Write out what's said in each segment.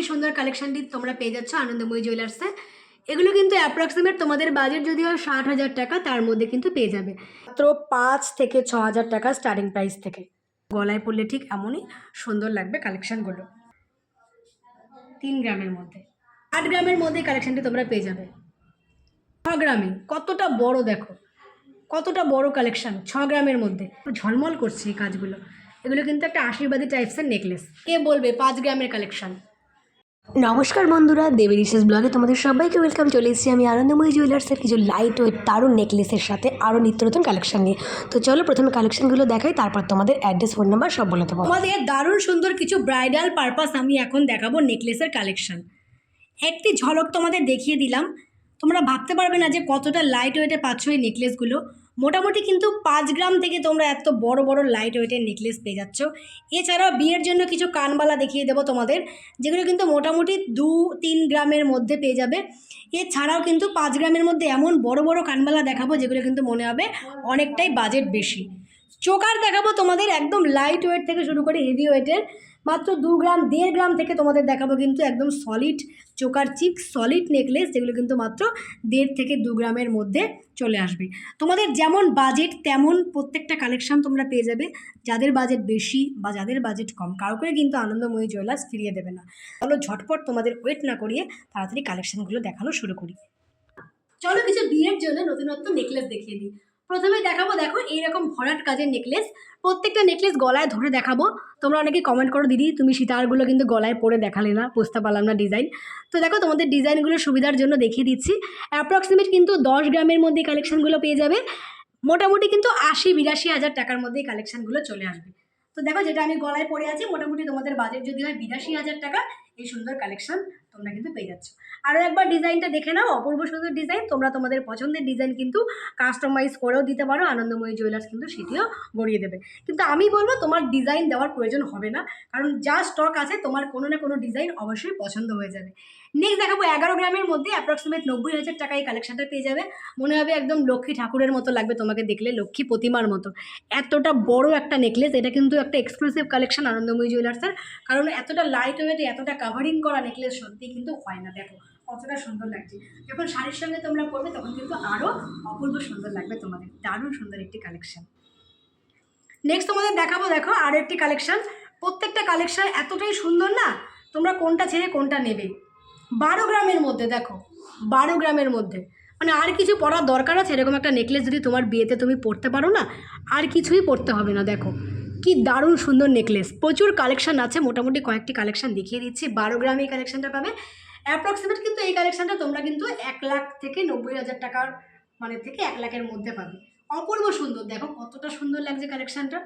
এই সুন্দর কালেকশনটি তোমরা পেয়ে যাচ্ছ, আনন্দময়ী জুয়েলার্সে এগুলো কিন্তু অ্যাপ্রক্সিমেট তোমাদের বাজেট যদি হয় ষাট হাজার টাকা, তার মধ্যে কিন্তু পেয়ে যাবে। মাত্র পাঁচ থেকে ছ হাজার টাকা স্টার্টিং প্রাইস থেকে। গলায় পড়লে ঠিক এমনই সুন্দর লাগবে কালেকশনগুলো তিন গ্রামের মধ্যে। আট গ্রামের মধ্যে কালেকশনটি তোমরা পেয়ে যাবে। ছ গ্রামে, কতটা বড় দেখো। কতটা বড় কালেকশন ছ গ্রামের মধ্যে। ঝলমল করছে এই কাজগুলো। এগুলো কিন্তু একটা আশীর্বাদী টাইপসের নেকলেস কে বলবে পাঁচ গ্রামের কালেকশন নমস্কার বন্ধুরা, দেবী রিসেস ব্লগে তোমাদের সবাইকে ওয়েলকাম। চলে এসেছি আমি আনন্দময়ী জুয়েলার্সের কিছু লাইট ওয়েট দারুণ নেকলেসের সাথে আরও নিত্য নতুন কালেকশন নিয়ে। তো চলো প্রথমে কালেকশনগুলো দেখাই, তারপর তোমাদের অ্যাড্রেস ফোন নাম্বার সব বলে দেবো। আমাদের দারুণ সুন্দর কিছু ব্রাইডাল পারপাস আমি এখন দেখাবো নেকলেসের কালেকশন একটি ঝলক তোমাদের দেখিয়ে দিলাম। তোমরা ভাবতে পারবে না যে কতটা লাইট ওয়েটে পাচ্ছ এই নেকলেসগুলো মোটামুটি কিন্তু পাঁচ গ্রাম থেকে তোমরা এত বড় বড় লাইট ওয়েটের নেকলেস পেয়ে যাচ্ছ। এছাড়াও বিয়ের জন্য কিছু কানবালা দেখিয়ে দেবো তোমাদের, যেগুলো কিন্তু মোটামুটি দু তিন গ্রামের মধ্যে পেয়ে যাবে। এছাড়াও কিন্তু পাঁচ গ্রামের মধ্যে এমন বড় বড় কানবালা দেখাবো যেগুলো কিন্তু মনে হবে অনেকটাই বাজেট বেশি। চোকার দেখাবো তোমাদের একদম লাইট ওয়েট থেকে শুরু করে হেভি ওয়েটের মাত্র দু গ্রাম, দেড় গ্রাম থেকে তোমাদের দেখাবো কিন্তু একদম solid choker chic solid necklace যেগুলো কিন্তু মাত্র দেড় থেকে দু গ্রামের মধ্যে চলে আসবে। তোমাদের যেমন বাজেট তেমন প্রত্যেকটা কালেকশন তোমরা পেয়ে যাবে। যাদের বাজেট বেশি বা যাদের বাজেট কম কাউকে কিন্তু আনন্দময়ী জুয়েলার্স ফিরিয়ে দেবে না। চলো ঝটপট তোমাদের ওয়েট না করিয়ে তাড়াতাড়ি কালেকশনগুলো দেখানো শুরু করি। চলো কিছু বিয়ের জন্য নতুনত্ব নেকলেস দেখিয়ে দিই। প্রথমে দেখাবো, দেখো এইরকম ভরাট কাজের নেকলেস প্রত্যেকটা নেকলেস গলায় ধরে দেখাবো। তোমরা অনেকে কমেন্ট করো, দিদি, তুমি সীতারগুলো কিন্তু গলায় পরে দেখালে না, বুঝতে পারলাম না ডিজাইন তো দেখো, তোমাদের ডিজাইনগুলো সুবিধার জন্য দেখিয়ে দিচ্ছি। অ্যাপ্রক্সিমেট কিন্তু দশ গ্রামের মধ্যে কালেকশনগুলো পেয়ে যাবে। মোটামুটি কিন্তু আশি, বিরাশি হাজার টাকার মধ্যেই কালেকশনগুলো চলে আসবে। তো দেখো, যেটা আমি গলায় পরে আছি, মোটামুটি তোমাদের বাজেট যদি হয় বিরাশি হাজার টাকা, এই সুন্দর কালেকশন তোমরা কিন্তু পেয়ে যাচ্ছ। আরও একবার ডিজাইনটা দেখে নাও, অপূর্ব সুন্দর ডিজাইন। তোমরা তোমাদের পছন্দের ডিজাইন কিন্তু কাস্টমাইজ করেও দিতে পারো। আনন্দময়ী জুয়েলার্স কিন্তু সেটিও গড়িয়ে দেবে। কিন্তু আমি বলব, তোমার ডিজাইন দেওয়ার প্রয়োজন হবে না। কারণ যা স্টক আছে, তোমার কোনো না কোনো ডিজাইন অবশ্যই পছন্দ হয়ে যাবে। নেক্সট দেখাবো, এগারো গ্রামের মধ্যে অ্যাপ্রক্সিমেট নব্বই হাজার টাকা এই কালেকশনটা পেয়ে যাবে। মনে হবে একদম লক্ষ্মী ঠাকুরের মতো লাগবে তোমাকে দেখলে, লক্ষ্মী প্রতিমার মতো। এতটা বড় একটা নেকলেস এটা কিন্তু একটা এক্সক্লুসিভ কালেকশন আনন্দময়ী জুয়েলার্সের কারণ এতটা লাইট ওয়েটে এতটা কাভারিং করা নেকলেস সত্যি কিন্তু হয় না। দেখো, কতটা সুন্দর লাগছে। যখন শাড়ির সঙ্গে তোমরা পরবে, তখন কিন্তু আরও অপূর্ব সুন্দর লাগবে তোমাদের। দারুণ সুন্দর একটি কালেকশান নেক্সট তোমাদের দেখাবো, দেখো আরও একটি কালেকশান প্রত্যেকটা কালেকশান এতটাই সুন্দর না, তোমরা কোনটা ছেড়ে কোনটা নেবে। বারো গ্রামের মধ্যে, দেখো, বারো গ্রামের মধ্যে। মানে আর কিছু পরার দরকার আছে? এরকম একটা নেকলেস যদি তোমার বিয়েতে তুমি পরতে পারো না, আর কিছুই পরতে হবে না, দেখো। কি দারুণ সুন্দর নেকলেস প্রচুর কালেকশন আছে, মোটামুটি কয়েকটি কালেকশন দেখিয়ে দিচ্ছি। বারো গ্রামে এই কালেকশনটা পাবে। অ্যাপ্রক্সিমেট কিন্তু এই কালেকশনটা তোমরা কিন্তু এক লাখ থেকে নব্বই হাজার টাকার মানে থেকে এক লাখের মধ্যে পাবে। অপূর্ব সুন্দর। দেখো কতটা সুন্দর লাগছে কালেকশনটা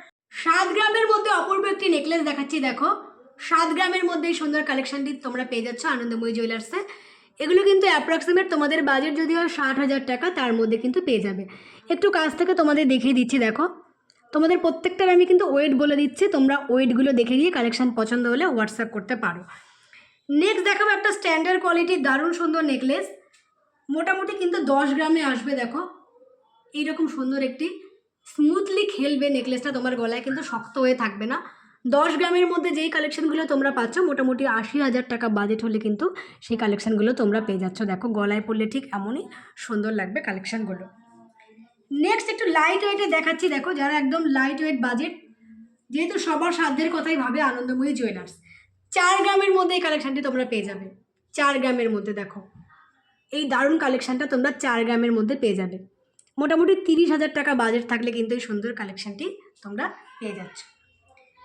সাত গ্রামের মধ্যে অপূর্ব একটি নেকলেস দেখাচ্ছি, দেখো। সাত গ্রামের মধ্যে এই সুন্দর কালেকশনটি তোমরা পেয়ে যাচ্ছ আনন্দময়ী জুয়েলার্সে এগুলো কিন্তু অ্যাপ্রক্সিমেট তোমাদের বাজেট যদি হয় ষাট হাজার টাকা, তার মধ্যে কিন্তু পেয়ে যাবে। একটু কাছ থেকে তোমাদের দেখিয়ে দিচ্ছি, দেখো। তোমাদের প্রত্যেকটার আমি কিন্তু ওয়েট বলে দিচ্ছি, তোমরা ওয়েটগুলো দেখে গিয়ে কালেকশন পছন্দ হলে হোয়াটসঅ্যাপ করতে পারো। নেক্সট দেখাবো একটা স্ট্যান্ডার্ড কোয়ালিটির দারুণ সুন্দর নেকলেস মোটামুটি কিন্তু দশ গ্রামে আসবে, দেখো। এইরকম সুন্দর একটি স্মুথলি খেলবে নেকলেসটা তোমার গলায় কিন্তু শক্ত হয়ে থাকবে না। দশ গ্রামের মধ্যে যেই কালেকশানগুলো তোমরা পাচ্ছ, মোটামুটি আশি হাজার টাকা বাজেট হলে কিন্তু সেই কালেকশানগুলো তোমরা পেয়ে যাচ্ছ। দেখো, গলায় পড়লে ঠিক এমনই সুন্দর লাগবে কালেকশনগুলো নেক্সট একটু লাইট ওয়েটে দেখাচ্ছি, দেখো, যারা একদম লাইট ওয়েট বাজেট যেহেতু সবার সাধ্যের কথাই ভাবে আনন্দময়ী জুয়েলার্স চার গ্রামের মধ্যে এই কালেকশানটি তোমরা পেয়ে যাবে। চার গ্রামের মধ্যে, দেখো, এই দারুণ কালেকশানটা তোমরা চার গ্রামের মধ্যে পেয়ে যাবে। মোটামুটি তিরিশ হাজার টাকা বাজেট থাকলে কিন্তু এই সুন্দর কালেকশানটি তোমরা পেয়ে যাচ্ছ।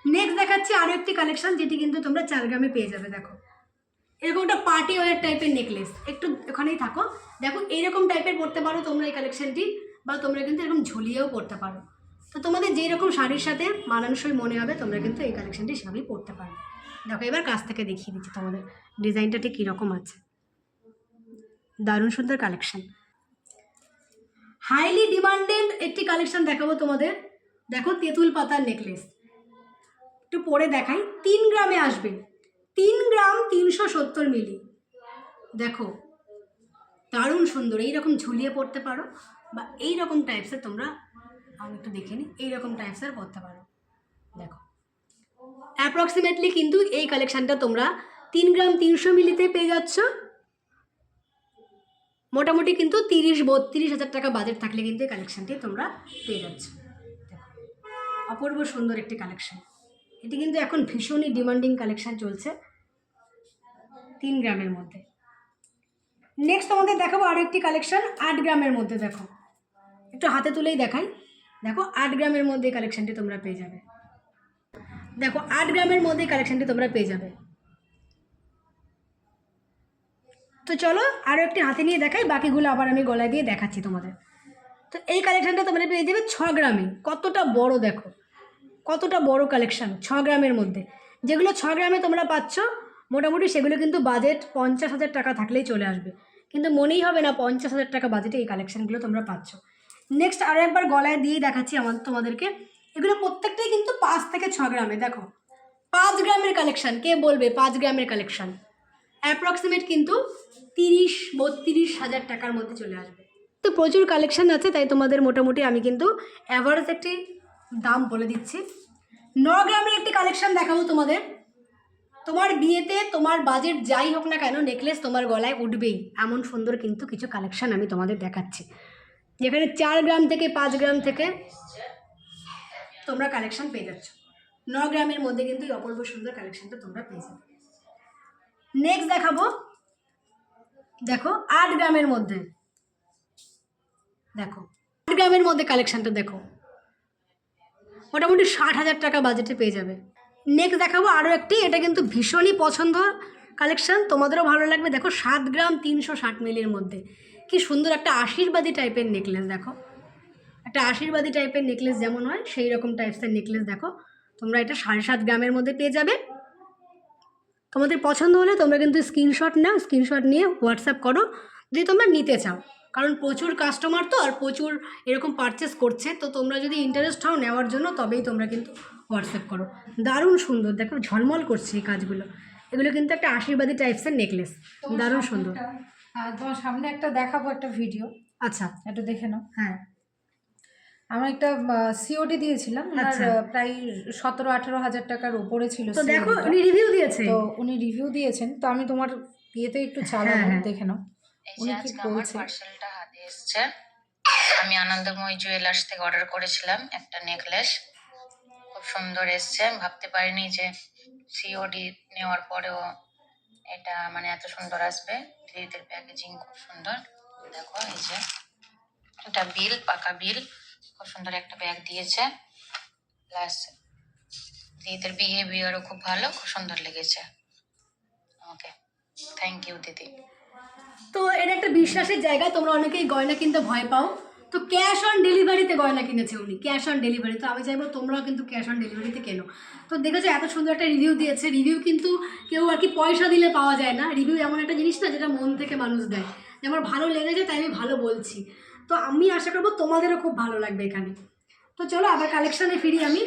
নেক্সট দেখাচ্ছি আরও একটি কালেকশান যেটি কিন্তু তোমরা চার গ্রামে পেয়ে যাবে, দেখো। এরকম একটা পার্টি ওয়ার টাইপের নেকলেস একটু ওখানেই থাকো। দেখো এইরকম টাইপের পড়তে পারো তোমরা এই কালেকশানটি বা তোমরা কিন্তু এরকম ঝুলিয়েও পরতে পারো। তো তোমাদের যেই রকম শাড়ির সাথে মানানসই মনে হবে, তোমরা কিন্তু এই কালেকশানটি সেভাবেই পরতে পারো দেখো, এবার কাছ থেকে দেখিয়ে দিচ্ছি তোমাদের ডিজাইনটা ঠিক কীরকম আছে। দারুণ সুন্দর কালেকশন হাইলি ডিমান্ডেড একটি কালেকশান দেখাবো তোমাদের। দেখো, তেঁতুল পাতার নেকলেস একটু পরে দেখাই, তিন গ্রামে আসবে। তিন গ্রাম তিনশো সত্তর মিলি। দেখো, দারুণ সুন্দর, এইরকম ঝুলিয়ে পড়তে পারো। বা এই রকম টাইপসের তোমরা, আমি একটু দেখে নিই, এইরকম টাইপসের করতে পারো। দেখো। অ্যাপ্রক্সিমেটলি কিন্তু এই কালেকশানটা তোমরা তিন গ্রাম তিনশো মিলিতে পেয়ে যাচ্ছ। মোটামুটি কিন্তু তিরিশ, বত্রিশ হাজার টাকা বাজেট থাকলে কিন্তু এই কালেকশানটি তোমরা পেয়ে যাচ্ছ। অপূর্ব সুন্দর একটি কালেকশন এটি কিন্তু এখন ভীষণই ডিমান্ডিং কালেকশন চলছে তিন গ্রামের মধ্যে। নেক্সট তোমাদের দেখাবো আরও একটি কালেকশন আট গ্রামের মধ্যে, দেখো। একটু হাতে তুলেই দেখাই। দেখো, আট গ্রামের মধ্যে কালেকশনটি তোমরা পেয়ে যাবে। দেখো, আট গ্রামের মধ্যে কালেকশনটি তোমরা পেয়ে যাবে। তো চলো আরও একটি হাতে নিয়ে দেখাই, বাকিগুলো আবার আমি গলায় দিয়ে দেখাচ্ছি তোমাদের। তো এই কালেকশানটা তোমরা পেয়ে যাবে ছ গ্রামে। কতটা বড় দেখো। কতটা বড় কালেকশান ছ গ্রামের মধ্যে। যেগুলো ছ গ্রামে তোমরা পাচ্ছ, মোটামুটি সেগুলো কিন্তু বাজেট পঞ্চাশ হাজার টাকা থাকলেই চলে আসবে। কিন্তু মনেই হবে না পঞ্চাশ হাজার টাকা বাজেটে এই কালেকশানগুলো তোমরা পাচ্ছ। নেক্সট আরও একবার গলায় দিয়েই দেখাচ্ছি আমাদের তোমাদেরকে। এগুলো প্রত্যেকটাই কিন্তু পাঁচ থেকে ছ গ্রামে, দেখো। পাঁচ গ্রামের কালেকশন কে বলবে? পাঁচ গ্রামের কালেকশন অ্যাপ্রক্সিমেট কিন্তু তিরিশ, বত্রিশ হাজার টাকার মধ্যে চলে আসবে। তো প্রচুর কালেকশন আছে, তাই তোমাদের মোটামুটি আমি কিন্তু অ্যাভারেজ একটি দাম বলে দিচ্ছি। ন গ্রামের একটি কালেকশন দেখাবো তোমাদের। তোমার বিয়েতে, তোমার বাজেট যাই হোক না কেন নেকলেস তোমার গলায় উঠবেই। এমন সুন্দর কিন্তু কিছু কালেকশান আমি তোমাদের দেখাচ্ছি। যেখানে চার গ্রাম থেকে পাঁচ গ্রাম থেকে তোমরা কালেকশান পেয়ে যাচ্ছ। ন গ্রামের মধ্যে কিন্তু এই অপূর্ব সুন্দর কালেকশানটা তোমরা পেয়ে যাবে। নেক্সট দেখাবো। দেখো, আট গ্রামের মধ্যে। দেখো, আট গ্রামের মধ্যে কালেকশানটা দেখো। মোটামুটি ষাট হাজার টাকা বাজেটে পেয়ে যাবে। নেক্সট দেখাবো আরও একটি, এটা কিন্তু ভীষণই পছন্দ কালেকশান তোমাদেরও ভালো লাগবে। দেখো, সাত গ্রাম তিনশো ষাট মিলির মধ্যে। কি সুন্দর একটা আশীর্বাদী টাইপের নেকলেস দেখো। একটা আশীর্বাদী টাইপের নেকলেস যেমন হয় সেই রকম টাইপসের নেকলেস দেখো। তোমরা এটা সাড়ে সাত গ্রামের মধ্যে পেয়ে যাবে। তোমাদের পছন্দ হলে তোমরা কিন্তু স্ক্রিনশট নাও স্ক্রিনশট নিয়ে হোয়াটসঅ্যাপ করো যদি তোমরা নিতে চাও। কারণ প্রচুর কাস্টমার তো আর প্রচুর এরকম পারচেস করছে তো তোমরা যদি ইন্টারেস্ট হও নেওয়ার জন্য তবেই তোমরা কিন্তু হোয়াটসঅ্যাপ করো। দারুণ সুন্দর দেখো ঝলমল করছে এই কাজগুলো। এগুলো কিন্তু একটা আশীর্বাদী টাইপসের নেকলেস দারুণ সুন্দর। তোমার সামনে একটা দেখাবো একটা ভিডিও আচ্ছা। একটু দেখে নাও। হ্যাঁ। আমরা একটা সিওডি দিয়েছিলাম। ওনার আচ্ছা। প্রায় সতেরো আঠেরো হাজার টাকার উপরে ছিল তো দেখো উনি রিভিউ দিয়েছে তো উনি রিভিউ দিয়েছেন। তো আমি তোমার ইয়েতে একটু চালাবো হ্যাঁ। দেখে নাও। এই উনি কি বলছে? পার্সেলটা হাতে এসছে। আমি আনন্দময় জুয়েলার্স থেকে অর্ডার করেছিলাম একটা নেকলেস খুব সুন্দর এসছে। আমি ভাবতে পারিনি যে সিওডি নেওয়ার পরেও এটা মানে এত সুন্দর আসবে। দিদিদের প্যাকেজিং খুব সুন্দর। দেখো, এই যে এটা বিল পাকা বিল খুব সুন্দর একটা ব্যাগ দিয়েছে। প্লাস দিদিদের বিহেভিয়ারও খুব ভালো, খুব সুন্দর লেগেছে। ওকে থ্যাংক ইউ দিদি। তো এটা একটা বিশ্বাসের জায়গা, তোমরা অনেকেই গয়না কিনতে ভয় পাও। তো ক্যাশ অন ডেলিভারিতে গয়না কিনেছে উনি। ক্যাশ অন ডেলিভারি তো আমি চাইব তোমরাও কিন্তু ক্যাশ অন ডেলিভারিতে কেনো। তো দেখেছ, এত সুন্দর একটা রিভিউ দিয়েছে। রিভিউ কিন্তু কেউ আর কি পয়সা দিলে পাওয়া যায় না। রিভিউ এমন একটা জিনিস না, যেটা মন থেকে মানুষ দেয়। যে আমার ভালো লেগেছে, তাই আমি ভালো বলছি। তো আমি আশা করব তোমাদেরও খুব ভালো লাগবে এখানে। তো চলো, আবার কালেকশানে ফিরি আমি।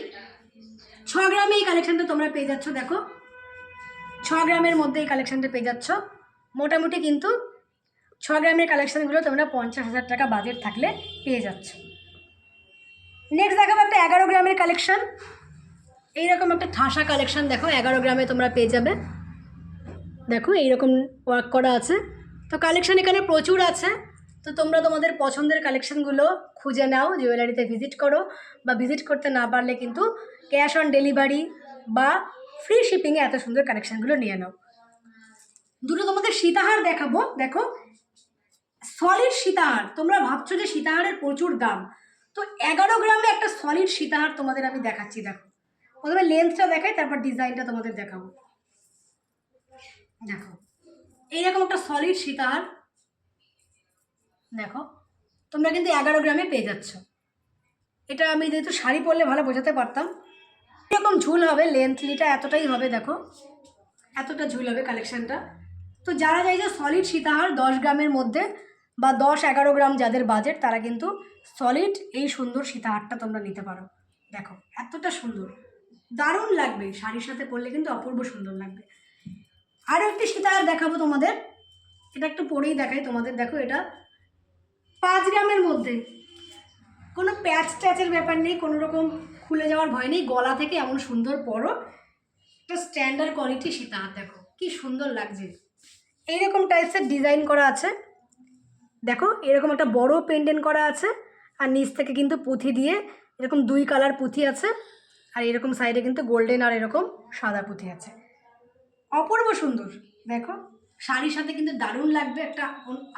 ছ গ্রামে এই কালেকশানটা তোমরা পেয়ে যাচ্ছ, দেখো। ছ গ্রামের মধ্যে এই কালেকশানটা পেয়ে যাচ্ছ। মোটামুটি কিন্তু ছ গ্রামের কালেকশানগুলো তোমরা পঞ্চাশ হাজার টাকা বাজেট থাকলে পেয়ে যাচ্ছ। নেক্সট দেখাবো একটা এগারো গ্রামের কালেকশান এইরকম একটা ঠাসা কালেকশান দেখো, এগারো গ্রামে তোমরা পেয়ে যাবে। দেখো, এইরকম ওয়ার্ক করা আছে। তো কালেকশান এখানে প্রচুর আছে। তো তোমরা তোমাদের পছন্দের কালেকশানগুলো খুঁজে নাও জুয়েলারিতে ভিজিট করো বা ভিজিট করতে না পারলে কিন্তু ক্যাশ অন ডেলিভারি বা ফ্রি শিপিংয়ে এত সুন্দর কালেকশানগুলো নিয়ে নাও। দুটো তোমাদের সীতাহার দেখাবো। দেখো সলিড সীতাহার তোমরা ভাবছ যে সীতাহারের প্রচুর দাম। তো এগারো গ্রামে একটা সলিড সীতাহার তোমাদের আমি দেখাচ্ছি, দেখো। প্রথমে লেন্থটা দেখাই, তারপর ডিজাইনটা তোমাদের দেখাবো। দেখো, এইরকম একটা সলিড সীতাহার দেখো, তোমরা কিন্তু এগারো গ্রামে পেয়ে যাচ্ছ। এটা আমি যেহেতু শাড়ি পরলে ভালো বোঝাতে পারতাম। এরকম ঝুল হবে লেন্থলিটা এতটাই হবে, দেখো। এতটা ঝুল হবে কালেকশানটা তো যারা চাইছে সলিড সীতাহার দশ গ্রামের মধ্যে বা দশ এগারো গ্রাম যাদের বাজেট তারা কিন্তু সলিড এই সুন্দর সীতাহারটা তোমরা নিতে পারো। দেখো, এতটা সুন্দর। দারুণ লাগবে। শাড়ির সাথে পরলে কিন্তু অপূর্ব সুন্দর লাগবে। আরও একটি সীতাহার দেখাবো তোমাদের। এটা একটু পরেই দেখাই তোমাদের। দেখো, এটা পাঁচ গ্রামের মধ্যে। কোনো প্যাচ ট্যাচের ব্যাপার নেই, কোনো রকম খুলে যাওয়ার ভয় নেই। গলা থেকে এমন সুন্দর পরো। একটা স্ট্যান্ডার্ড কোয়ালিটি সীতাহার দেখো। কি সুন্দর লাগছে। এইরকম টাইপসের ডিজাইন করা আছে। দেখো, এরকম একটা বড় পেন্ডেন্ট করা আছে, আর নিচ থেকে কিন্তু পুঁথি দিয়ে এরকম দুই কালার পুঁথি আছে, আর এরকম সাইডে কিন্তু গোল্ডেন আর এরকম সাদা পুঁথি আছে। অপূর্ব সুন্দর, দেখো, শাড়ির সাথে কিন্তু দারুণ লাগবে একটা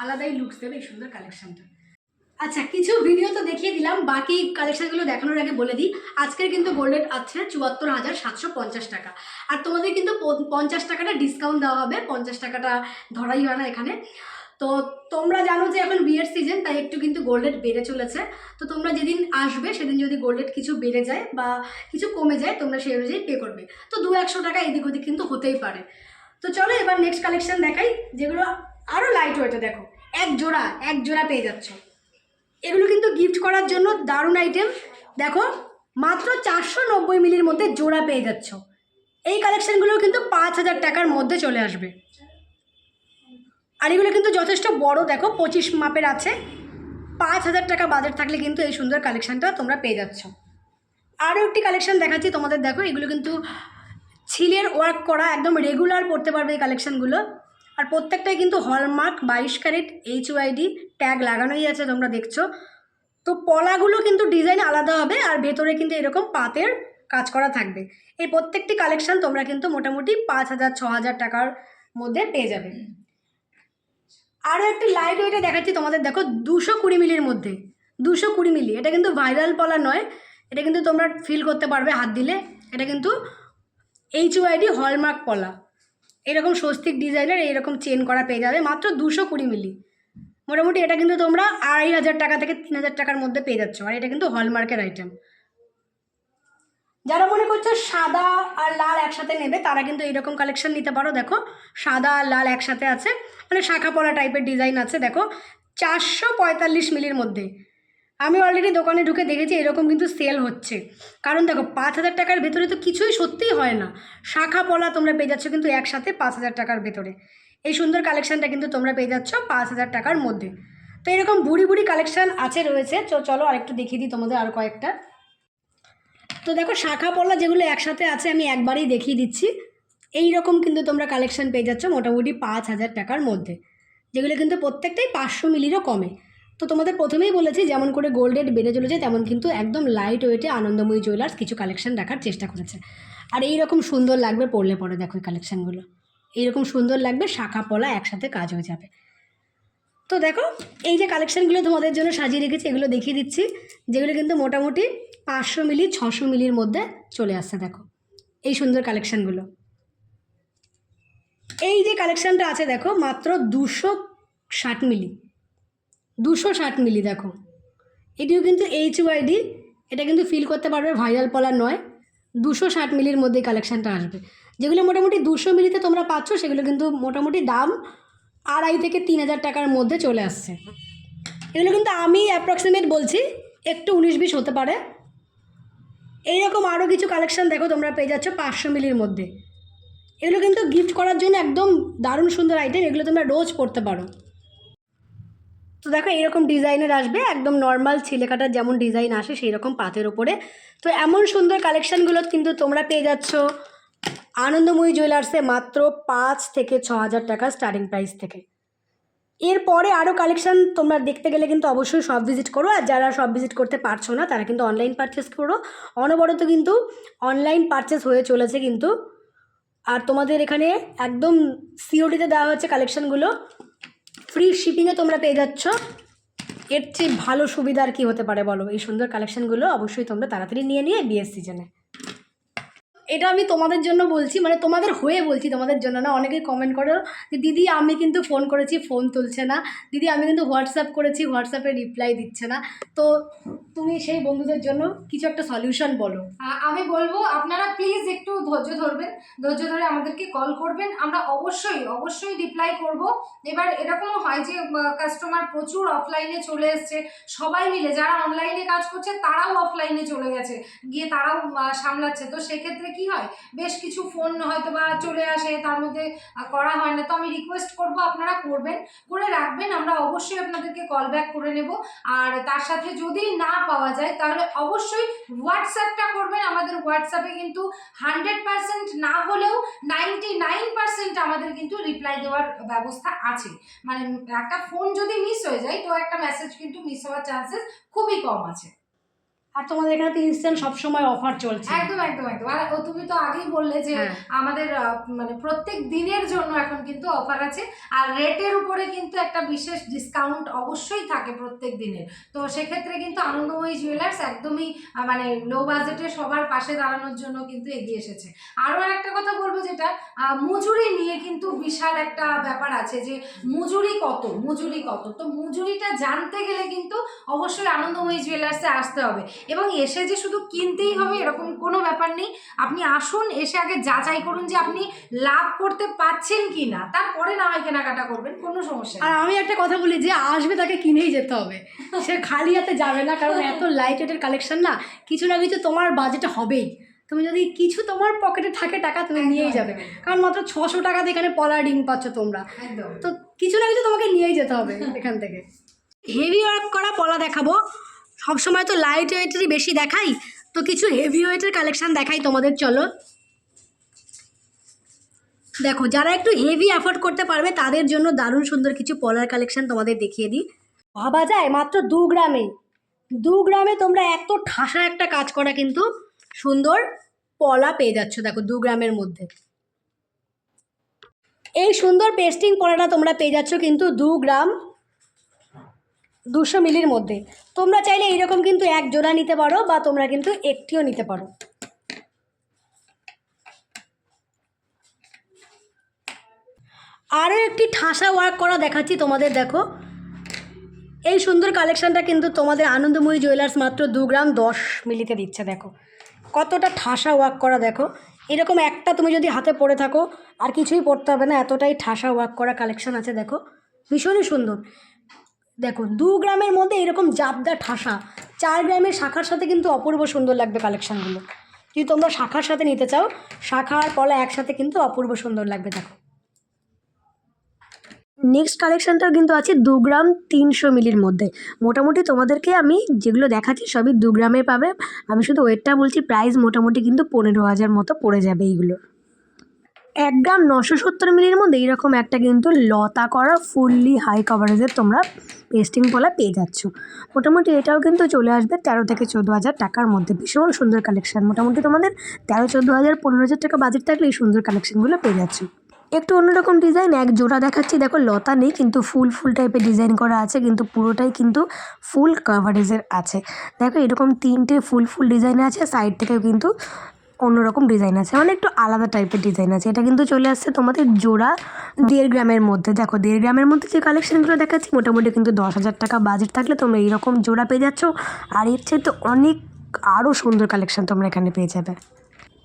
আলাদাই লুকস দেবে এই সুন্দর কালেকশনটা আচ্ছা কিছু ভিডিও তো দেখিয়ে দিলাম, বাকি কালেকশনগুলো দেখানোর আগে বলে দিই, আজকের কিন্তু গোল্ডেন আছে চুয়াত্তর হাজার সাতশো পঞ্চাশ টাকা। আর তোমাদের কিন্তু পঞ্চাশ টাকাটা ডিসকাউন্ট দেওয়া হবে, পঞ্চাশ টাকাটা ধরাই হয় না এখানে। তো তোমরা জানো যে এখন বিয়ের সিজন তাই একটু কিন্তু গোল্ডেট বেড়ে চলেছে। তো তোমরা যেদিন আসবে, সেদিন যদি গোল্ডেট কিছু বেড়ে যায় বা কিছু কমে যায়, তোমরা সেই অনুযায়ী পে করবে। তো দু একশো টাকা এদিক ওদিক কিন্তু হতেই পারে। তো চলো এবার নেক্সট কালেকশন দেখাই, যেগুলো আরও লাইট ওয়েটে দেখো। এক জোড়া এক জোড়া পেয়ে যাচ্ছ। এগুলো কিন্তু গিফট করার জন্য দারুণ আইটেম দেখো, মাত্র চারশো নব্বই মিলির মধ্যে জোড়া পেয়ে যাচ্ছ। এই কালেকশনগুলো কিন্তু পাঁচ হাজার টাকার মধ্যে চলে আসবে। আর এগুলো কিন্তু যথেষ্ট বড়, দেখো পঁচিশ মাপের আছে। পাঁচ হাজার টাকা বাজেট থাকলে কিন্তু এই সুন্দর কালেকশানটা তোমরা পেয়ে যাচ্ছ। আরও একটি কালেকশান দেখাচ্ছি তোমাদের, দেখো এগুলো কিন্তু ছিলের ওয়ার্ক করা, একদম রেগুলার পড়তে পারবে এই কালেকশানগুলো আর প্রত্যেকটাই কিন্তু হলমার্ক বাইশ ক্যারেট এইচ ওয়াইডি ট্যাগ লাগানোই আছে, তোমরা দেখছ। তো পলাগুলো কিন্তু ডিজাইন আলাদা হবে আর ভেতরে কিন্তু এরকম পাতের কাজ করা থাকবে। এই প্রত্যেকটি কালেকশন তোমরা কিন্তু মোটামুটি পাঁচ হাজার, ছ হাজার টাকার মধ্যে পেয়ে যাবে। আরও একটি লাইট ওয়েটে দেখাচ্ছি তোমাদের। দেখো, দুশো কুড়ি মিলির মধ্যে। দুশো কুড়ি মিলি। এটা কিন্তু ভাইরাল পলা নয়। এটা কিন্তু তোমরা ফিল করতে পারবে হাত দিলে। এটা কিন্তু এইচ ওয়াইডি হলমার্ক পলা। এরকম স্বস্তিক ডিজাইনের এইরকম চেন করা পেয়ে যাবে মাত্র দুশো কুড়ি মিলি। মোটামুটি এটা কিন্তু তোমরা আড়াই হাজার টাকা থেকে তিন হাজার টাকার মধ্যে পেয়ে যাচ্ছ। আর এটা কিন্তু হলমার্কের আইটেম যারা মনে করছ সাদা আর লাল একসাথে নেবে, তারা কিন্তু এরকম কালেকশন নিতে পারো। দেখো, সাদা আর লাল একসাথে আছে। মানে শাখা পলা টাইপের ডিজাইন আছে, দেখো। চারশো পঁয়তাল্লিশ মিলির মধ্যে। আমি অলরেডি দোকানে ঢুকে দেখেছি, এরকম কিন্তু সেল হচ্ছে। কারণ দেখো, পাঁচ হাজার টাকার ভেতরে তো কিছুই সত্যিই হয় না। শাখা পলা তোমরা পেয়ে যাচ্ছ কিন্তু একসাথে পাঁচ হাজার টাকার ভেতরে। এই সুন্দর কালেকশানটা কিন্তু তোমরা পেয়ে যাচ্ছ পাঁচ হাজার টাকার মধ্যে। তো এরকম বুড়ি বুড়ি কালেকশান আছে, রয়েছে। তো চলো আরেকটু দেখিয়ে দিই তোমাদের আর কয়েকটা। তো দেখো, শাখা পলা যেগুলো একসাথে আছে, আমি একবারেই দেখিয়ে দিচ্ছি। এই রকম কিন্তু তোমরা কালেকশন পেয়ে যাচ্ছ মোটামুটি পাঁচ হাজার টাকার মধ্যে, যেগুলো কিন্তু প্রত্যেকটাই পাঁচশো মিলিরও কমে। তো তোমাদের প্রথমেই বলেছি, যেমন করে গোল্ড রেট বেড়ে চলেছে, তেমন কিন্তু একদম লাইট ওয়েটে আনন্দময়ী জুয়েলার্স কিছু কালেকশন রাখার চেষ্টা করেছে। আর এই রকম সুন্দর লাগবে পড়লে পরে দেখো এই কালেকশানগুলো এইরকম সুন্দর লাগবে, শাখা পলা একসাথে কাজ হয়ে যাবে। তো দেখো, এই যে কালেকশানগুলো তোমাদের জন্য সাজিয়ে রেখেছি, এগুলো দেখিয়ে দিচ্ছি, যেগুলো কিন্তু মোটামুটি পাঁচশো মিলি, ছশো মিলির মধ্যে চলে আসছে, দেখো। এই সুন্দর কালেকশানগুলো এই যে কালেকশানটা আছে, দেখো, মাত্র দুশো ষাট মিলি। দুশো ষাট মিলি, দেখো। এটিও কিন্তু এইচ ওয়াইডি এটা কিন্তু ফিল করতে পারবে ভাইরাল পলা নয়। দুশো ষাট মিলির মধ্যে কালেকশানটা আসবে। যেগুলো মোটামুটি দুশো মিলিতে তোমরা পাচ্ছ, সেগুলো কিন্তু মোটামুটি দাম আড়াই থেকে তিন হাজার টাকার মধ্যে চলে আসছে। এগুলো কিন্তু আমি অ্যাপ্রক্সিমেট বলছি, একটু উনিশ বিশ হতে পারে। এইরকম আরও কিছু কালেকশন দেখো, তোমরা পেয়ে যাচ্ছ পাঁচশো মিলির মধ্যে। এগুলো কিন্তু গিফট করার জন্য একদম দারুণ সুন্দর আইটেম এগুলো তোমরা রোজ পড়তে পারো। তো দেখো, এরকম ডিজাইনের আসবে, একদম নর্মাল ছিলেকাটার যেমন ডিজাইন আসে সেই রকম পাতের ওপরে তো এমন সুন্দর কালেকশানগুলো কিন্তু তোমরা পেয়ে যাচ্ছ আনন্দময়ী জুয়েলার্সে মাত্র পাঁচ থেকে ছ হাজার টাকা স্টার্টিং প্রাইস থেকে। এরপরে আরও কালেকশান তোমরা দেখতে গেলে কিন্তু অবশ্যই সব ভিজিট করো, আর যারা সব ভিজিট করতে পারছ না, তারা কিন্তু অনলাইন পারচেস করো। অনবরত কিন্তু অনলাইন পারচেস হয়ে চলেছে কিন্তু আর তোমাদের এখানে একদম সিওডিতে দেওয়া হচ্ছে কালেকশানগুলো ফ্রি শিপিংয়ে তোমরা পেয়ে যাচ্ছ। এর চেয়ে ভালো সুবিধা আর কী হতে পারে বলো? এই সুন্দর কালেকশানগুলো অবশ্যই তোমরা তাড়াতাড়ি নিয়ে নিয়ে বিয়ের সিজনে এটা আমি তোমাদের জন্য বলছি মানে তোমাদের হয়ে বলছি তোমাদের জন্য না, অনেকেই কমেন্ট করো যে, দিদি, আমি কিন্তু ফোন করেছি ফোন তুলছে না। দিদি, আমি কিন্তু হোয়াটসঅ্যাপ করেছি হোয়াটসঅ্যাপে রিপ্লাই দিচ্ছে না। তো তুমি সেই বন্ধুদের জন্য কিছু একটা সলিউশন বলো। আমি বলব, আপনারা প্লিজ একটু ধৈর্য ধরবেন। ধৈর্য ধরে আমাদেরকে কল করবেন। আমরা অবশ্যই অবশ্যই রিপ্লাই করব। এবার এরকমও হয় যে কাস্টমার প্রচুর অফলাইনে চলে এসছে। সবাই মিলে, যারা অনলাইনে কাজ করছে, তারাও অফলাইনে চলে গেছে। গিয়ে তারাও সামলাচ্ছে। তো সেক্ষেত্রে কি হয়? বেশ কিছু ফোন হয়তো বা চলে আসে, তার মধ্যে করা হয় না। তো আমি রিকোয়েস্ট করব আপনারা করবেন, করে রাখবেন, আমরা অবশ্যই আপনাদেরকে কল ব্যাক করে নেব। আর তার সাথে যদি না পাওয়া যায়, তাহলে অবশ্যই হোয়াটসঅ্যাপটা করবেন। আমাদের হোয়াটসঅ্যাপে কিন্তু হান্ড্রেড পার্সেন্ট না হলেও নাইনটি নাইন পার্সেন্ট আমাদের কিন্তু রিপ্লাই দেওয়ার ব্যবস্থা আছে। মানে একটা ফোন যদি মিস হয়ে যায়, তো একটা মেসেজ কিন্তু মিস হওয়ার চান্সেস খুবই কম আছে। আর তোমাদের এখানে তো ইনস্ট্যান্ট সবসময় অফার চলছে। একদম একদম একদম। আর তুমি তো আগেই বললে যে হ্যাঁ। আমাদের মানে প্রত্যেক দিনের জন্য এখন কিন্তু অফার আছে। আর রেটের উপরে কিন্তু একটা বিশেষ ডিসকাউন্ট অবশ্যই থাকে প্রত্যেক দিনের তো সেক্ষেত্রে কিন্তু আনন্দময়ী জুয়েলার্স একদমই মানে লো বাজেটে সবার পাশে দাঁড়ানোর জন্য কিন্তু এগিয়ে এসেছে। আরও একটা কথা বলব যেটা মজুরি নিয়ে কিন্তু বিশাল একটা ব্যাপার আছে যে মজুরি কত মজুরি কত? তো মজুরিটা জানতে গেলে কিন্তু অবশ্যই আনন্দময়ী জুয়েলার্সে আসতে হবে। এবং এসে যে শুধু কিনতেই হবে এরকম কোনো ব্যাপার নেই। আপনি আসুন এসে আগে যাচাই করুন যে আপনি লাভ করতে পাচ্ছেন কি না তারপরে না হয় কেনাকাটা করবেন কোনো সমস্যা আর আমি একটা কথা বলি যে আসবে তাকে কিনেই যেতে হবে। সে খালি হাতে যাবে না কারণ এত লাইট ওয়েটের কালেকশন না কিছু না কিছু তোমার বাজেটে হবেই। তুমি যদি কিছু তোমার পকেটে থাকে টাকা তুমি নিয়েই যাবে। কারণ মাত্র ছশো টাকাতে এখানে পলা ডিম পাচ্ছ তোমরা। তো কিছু না কিছু তোমাকে নিয়েই যেতে হবে এখান থেকে। হেভি ওয়ার্ক করা পলা দেখাবো। সবসময় তো লাইট ওয়েটেরই বেশি দেখাই, তো কিছু হেভি ওয়েটের কালেকশান দেখাই তোমাদের, চলো। দেখো, যারা একটু হেভি অ্যাফোর্ড করতে পারবে, তাদের জন্য দারুণ সুন্দর কিছু পলার কালেকশান তোমাদের দেখিয়ে দিই। ভাবা যায়, মাত্র দু গ্রামে। দু গ্রামে তোমরা এত ঠাসা একটা কাজ করা কিন্তু সুন্দর পলা পেয়ে যাচ্ছ, দেখো, দু গ্রামের মধ্যে। এই সুন্দর পেস্টিং পলাটা তোমরা পেয়ে যাচ্ছ কিন্তু দু গ্রাম দুশো মিলির মধ্যে। তোমরা চাইলে এইরকম কিন্তু এক জোড়া নিতে পারো বা তোমরা কিন্তু একটিও নিতে পারো। আরও একটি ঠাসা ওয়ার্ক করা দেখাচ্ছি তোমাদের, দেখো। এই সুন্দর কালেকশানটা কিন্তু তোমাদের আনন্দময়ী জুয়েলার্স মাত্র দু গ্রাম দশ মিলিতে দিচ্ছে, দেখো। কতটা ঠাসা ওয়ার্ক করা, দেখো। এরকম একটা তুমি যদি হাতে পরে থাকো, আর কিছুই পড়তে হবে না, এতটাই ঠাসা ওয়ার্ক করা কালেকশন আছে, দেখো। ভীষণই সুন্দর। দেখো দু গ্রামের মধ্যে এরকম জাবদা ঠাসা, চার গ্রামের শাখার সাথে কিন্তু অপূর্ব সুন্দর লাগবে কালেকশানগুলো যদি তোমরা শাখার সাথে নিতে চাও, শাখা আর পলা একসাথে কিন্তু অপূর্ব সুন্দর লাগবে, দেখো। নেক্সট কালেকশানটাও কিন্তু আছে দু গ্রাম তিনশো মিলির মধ্যে। মোটামুটি তোমাদেরকে আমি যেগুলো দেখাচ্ছি সবই দু গ্রামে পাবে। আমি শুধু ওয়েটটা বলছি প্রাইস মোটামুটি কিন্তু পনেরো হাজার মতো পড়ে যাবে এইগুলো। এক গ্রাম নশো সত্তর মিলির মধ্যে এইরকম একটা কিন্তু লতা করা ফুললি হাই কভারেজের তোমরা পেস্টিং পোলা পেয়ে যাচ্ছ। মোটামুটি এটাও কিন্তু চলে আসবে তেরো থেকে চোদ্দ হাজার টাকার মধ্যে। ভীষণ সুন্দর কালেকশন মোটামুটি তোমাদের তেরো, চোদ্দ হাজার, পনেরো হাজার টাকা বাজেট থাকলে এই সুন্দর কালেকশনগুলো পেয়ে যাচ্ছ। একটু অন্যরকম ডিজাইন এক জোড়া দেখাচ্ছি। দেখো, লতা নেই, কিন্তু ফুল ফুল টাইপের ডিজাইন করা আছে, কিন্তু পুরোটাই কিন্তু ফুল কাভারেজের আছে। দেখো, এরকম তিনটে ফুল ফুল ডিজাইন আছে। সাইড থেকেও কিন্তু অন্যরকম ডিজাইন আছে। মানে একটু আলাদা টাইপের ডিজাইন আছে। এটা কিন্তু চলে আসছে তোমাদের জোড়া দেড় গ্রামের মধ্যে। দেখো, দেড় গ্রামের মধ্যে যে কালেকশানগুলো দেখাচ্ছি, মোটামুটি কিন্তু দশ হাজার টাকা বাজেট থাকলে তোমরা এইরকম জোড়া পেয়ে যাচ্ছ। আর এর চাইতে অনেক আরও সুন্দর কালেকশান তোমরা এখানে পেয়ে যাবে।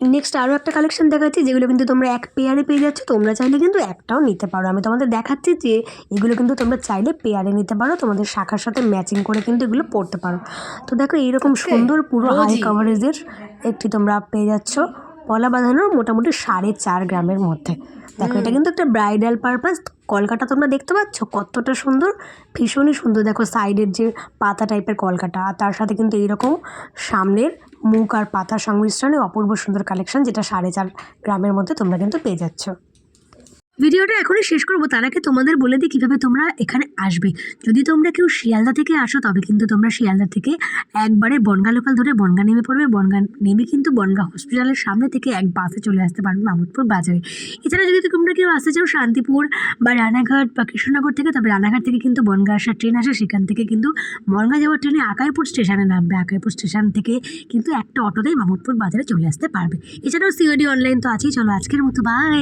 নেক্সট আরও একটা কালেকশন দেখাচ্ছি যেগুলো কিন্তু তোমরা এক পেয়ারে পেয়ে যাচ্ছ। তোমরা চাইলে কিন্তু একটাও নিতে পারো। আমি তোমাদের দেখাচ্ছি যে এগুলো কিন্তু তোমরা চাইলে পেয়ারে নিতে পারো। তোমাদের শাখার সাথে ম্যাচিং করে কিন্তু এগুলো পড়তে পারো। তো দেখো এইরকম সুন্দর পুরো হাই কভারেজের একটি তোমরা পেয়ে যাচ্ছ। পলা বাঁধানো মোটামুটি সাড়ে চার গ্রামের মধ্যে। দেখো এটা কিন্তু একটা ব্রাইডাল পারপাস কলকাটা তোমরা দেখতে পাচ্ছ কতটা সুন্দর ভীষণই সুন্দর। দেখো সাইডের যে পাতা টাইপের কলকাটা আর তার সাথে কিন্তু এইরকম সামনের মুখ আর পাতার সংমিশ্রণে অপূর্ব সুন্দর কালেকশন যেটা সাড়ে চার গ্রামের মধ্যে তোমরা কিন্তু পেয়ে যাচ্ছ। ভিডিওটা এখনই শেষ করব। তার আগে তোমাদের বলে দিই কীভাবে তোমরা এখানে আসবে। যদি তোমরা কেউ শিয়ালদা থেকে আসো, তবে কিন্তু তোমরা শিয়ালদা থেকে একবারে বনগা লোকাল ধরে বনগা নেমে পড়বে। বনগা নেমে কিন্তু বনগা হসপিটালের সামনে থেকে এক বাসে চলে আসতে পারবে মামুদপুর বাজারে। এছাড়া যদি তোমরা কেউ আসতে চাও শান্তিপুর বা রানাঘাট বা কৃষ্ণনগর থেকে, তবে রানাঘাট থেকে কিন্তু বনগা আসার ট্রেন আসে। সেখান থেকে কিন্তু বনগা যাওয়ার ট্রেনে আকাইপুর স্টেশনে নামবে। আকাইপুর স্টেশন থেকে কিন্তু একটা অটোতেই মামুদপুর বাজারে চলে আসতে পারবে। এছাড়াও সিওডি অনলাইন তো আছেই। চলো আজকের মতো বাই